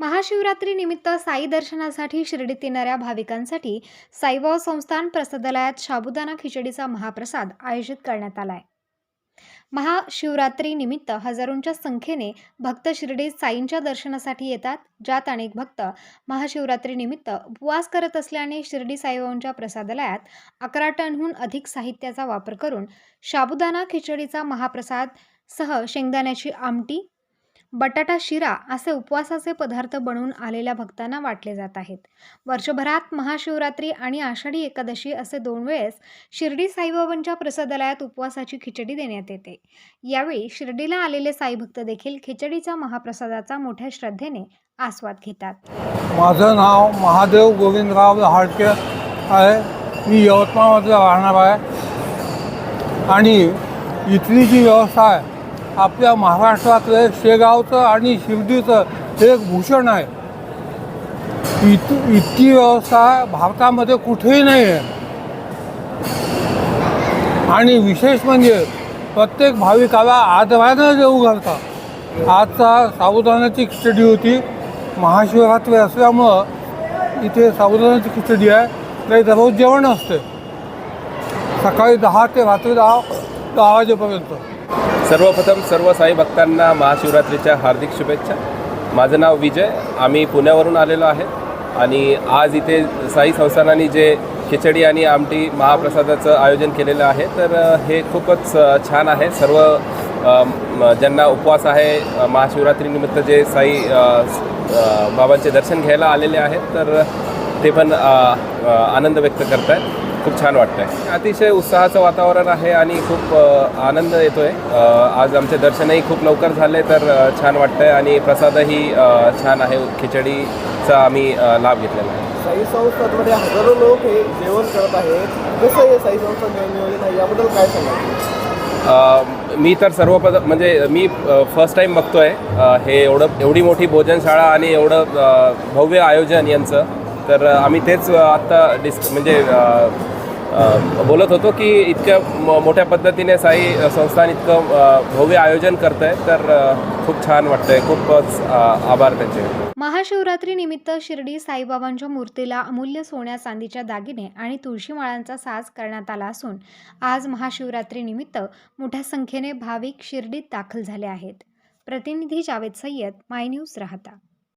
महाशिवरात्री निमित्त साई दर्शनासाठी शिर्डीत येणाऱ्या भाविकांसाठी साईबाव संस्थान प्रसादालयात शाबुदाना खिचडीचा महाप्रसाद आयोजित करण्यात आलाय. महाशिवरात्री निमित्त हजारोंच्या संख्येने भक्त शिर्डीत साईंच्या दर्शनासाठी येतात ज्यात अनेक भक्त महाशिवरात्री निमित्त उपवास करत असल्याने शिर्डी साईबाबांच्या प्रसादालयात अकरा टनहून अधिक साहित्याचा वापर करून शाबुदाना खिचडीचा महाप्रसाद सह शेंगदाण्याची आमटी बटाटा शिरा असे उपवासाचे पदार्थ बनवून आलेल्या भक्तांना वाटले जात आहेत. वर्षभरात महाशिवरात्री आणि आषाढी एकादशी असे दोन वेळेस शिर्डी साईबाबांच्या प्रसादालयात उपवासाची खिचडी देण्यात येते. यावेळी शिर्डीला आलेले साईभक्त देखील खिचडीच्या महाप्रसादाचा मोठ्या श्रद्धेने आस्वाद घेतात. माझं नाव महादेव गोविंदराव हाडके आहे. मी यवतमाळमध्ये राहणार आहे. आणि इथली जी व्यवस्था आहे आपल्या महाराष्ट्रातले शेगावचं आणि शिर्डीचं हे एक भूषण आहे. इत इतकी व्यवस्था भारतामध्ये कुठेही नाही आहे. आणि विशेष म्हणजे प्रत्येक भाविकाला आदरानं देऊ घालतात आजचा साबुदाण्याची खिचडी होती. महाशिवरात्री असल्यामुळं इथे साबुदाण्याची खिचडी आहे. काही दररोज जेवण असते. सकाळी दहा ते रात्री दहा दहा वाजेपर्यंत. सर्वप्रथम सर्व साई भक्तांना महाशिवरात्रीच्या हार्दिक शुभेच्छा. माझं नाव विजय आम्ही पुण्यावरून आलेलो आहे. आणि आज इथे साई संस्थानाने जे खिचडी आणि आमटी महाप्रसादाचं आयोजन केलेलं आहे तर हे खूपच छान आहे. सर्व ज्यांना उपवास आहे महाशिवरात्रीनिमित्त जे साई बाबांचे दर्शन घ्यायला आलेले आहेत तर ते पण आनंद व्यक्त करत आहेत खूप छान वाटतं आहे अतिशय उत्साहाचं वातावरण आहे आणि खूप आनंद येतो आहे आज आमचे दर्शनही खूप लवकर झाले तर छान वाटतं आहे आणि प्रसादही छान आहे. खिचडीचा आम्ही लाभ घेतलेला आहे. साई संस्थांमध्ये हजारो लोक हे जेवण करत आहेत. कसं हे साई संस्था याबद्दल काय मी तर सर्वप्रथम म्हणजे मी फर्स्ट टाईम बघतो आहे हे एवढं एवढी मोठी भोजनशाळा आणि एवढं भव्य आयोजन यांचं. तर आम्ही तेच आत्ता डिस् म्हणजे बोलत होतो की इतक्या मोठ्या पद्धतीने साई संस्थान इतकं भव्य आयोजन करत आहे तर खूप छान वाटतं आहे खूपच आभार त्यांचे. महाशिवरात्री निमित्त शिर्डी साईबाबांच्या मूर्तीला अमूल्य सोन्या चांदीच्या दागिने आणि तुळशी माळांचा साज करण्यात आला असून आज महाशिवरात्री निमित्त मोठ्या संख्येने भाविक शिर्डीत दाखल झाले आहेत. प्रतिनिधी जावेद सय्यद माय न्यूज राहता.